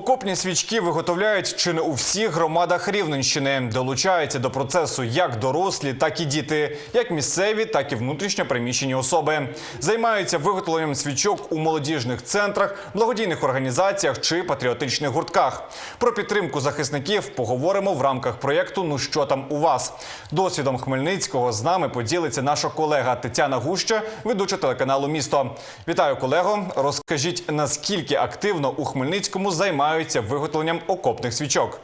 Окопні свічки виготовляють чи не у всіх громадах Рівненщини. Долучаються до процесу як дорослі, так і діти, як місцеві, так і внутрішньо приміщені особи. Займаються виготовленням свічок у молодіжних центрах, благодійних організаціях чи патріотичних гуртках. Про підтримку захисників поговоримо в рамках проєкту Ну що там у вас? Досвідом Хмельницького з нами поділиться наша колега Тетяна Гуща, ведуча телеканалу Місто. Вітаю, колего. Розкажіть, наскільки активно у Хмельницькому займаються виготовленням окопних свічок.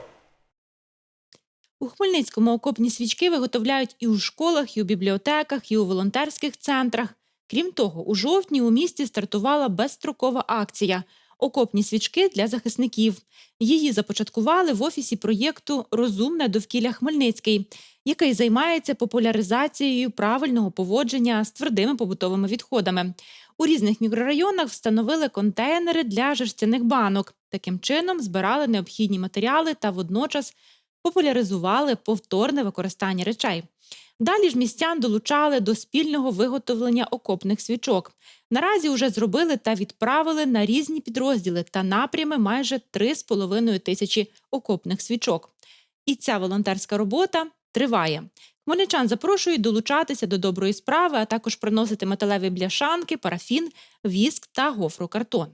У Хмельницькому окопні свічки виготовляють і у школах, і у бібліотеках, і у волонтерських центрах. Крім того, у жовтні у місті стартувала безстрокова акція Окопні свічки для захисників. Її започаткували в офісі проєкту Розумне довкілля Хмельницький, який займається популяризацією правильного поводження з твердими побутовими відходами. У різних мікрорайонах встановили контейнери для жерстяних банок. Таким чином збирали необхідні матеріали та водночас популяризували повторне використання речей. Далі ж містян долучали до спільного виготовлення окопних свічок. Наразі вже зробили та відправили на різні підрозділи та напрями майже 3,5 тисячі окопних свічок. І ця волонтерська робота триває. Хмельничан запрошують долучатися до доброї справи, а також приносити металеві бляшанки, парафін, віск та гофрокартон.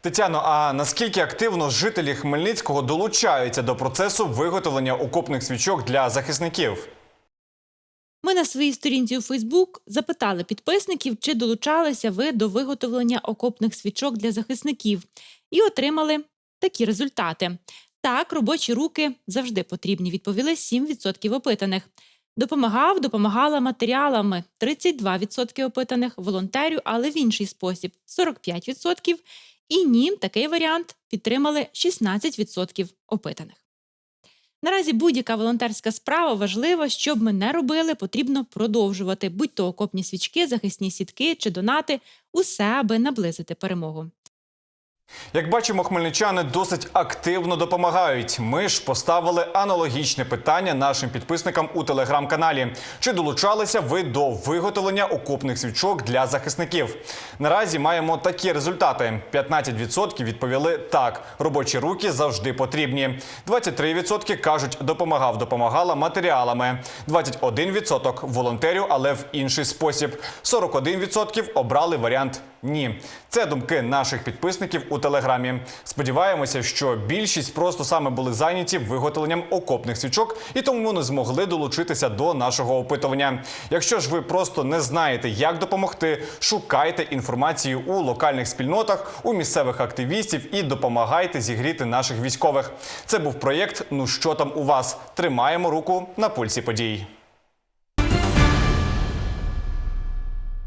Тетяно, а наскільки активно жителі Хмельницького долучаються до процесу виготовлення окопних свічок для захисників? Ми на своїй сторінці у Фейсбук запитали підписників, чи долучалися ви до виготовлення окопних свічок для захисників, і отримали такі результати. Так, робочі руки завжди потрібні, відповіли 7% опитаних. Допомагав, допомагала матеріалами 32% опитаних, волонтерю, але в інший спосіб 45%. І нім такий варіант підтримали 16% опитаних. Наразі будь-яка волонтерська справа важлива, щоб ми не робили, потрібно продовжувати, будь то окопні свічки, захисні сітки чи донати, усе, аби наблизити перемогу. Як бачимо, хмельничани досить активно допомагають. Ми ж поставили аналогічне питання нашим підписникам у телеграм-каналі. Чи долучалися ви до виготовлення окопних свічок для захисників? Наразі маємо такі результати: 15% відповіли так. Робочі руки завжди потрібні. 23% кажуть, допомагав, допомагала матеріалами. 21% волонтерю, але в інший спосіб. 41% обрали варіант ні. Це думки наших підписників у телеграмі. Сподіваємося, що більшість просто саме були зайняті виготовленням окопних свічок і тому не змогли долучитися до нашого опитування. Якщо ж ви просто не знаєте, як допомогти, шукайте інформацію у локальних спільнотах, у місцевих активістів і допомагайте зігріти наших військових. Це був проєкт Ну що там у вас? Тримаємо руку на пульсі подій.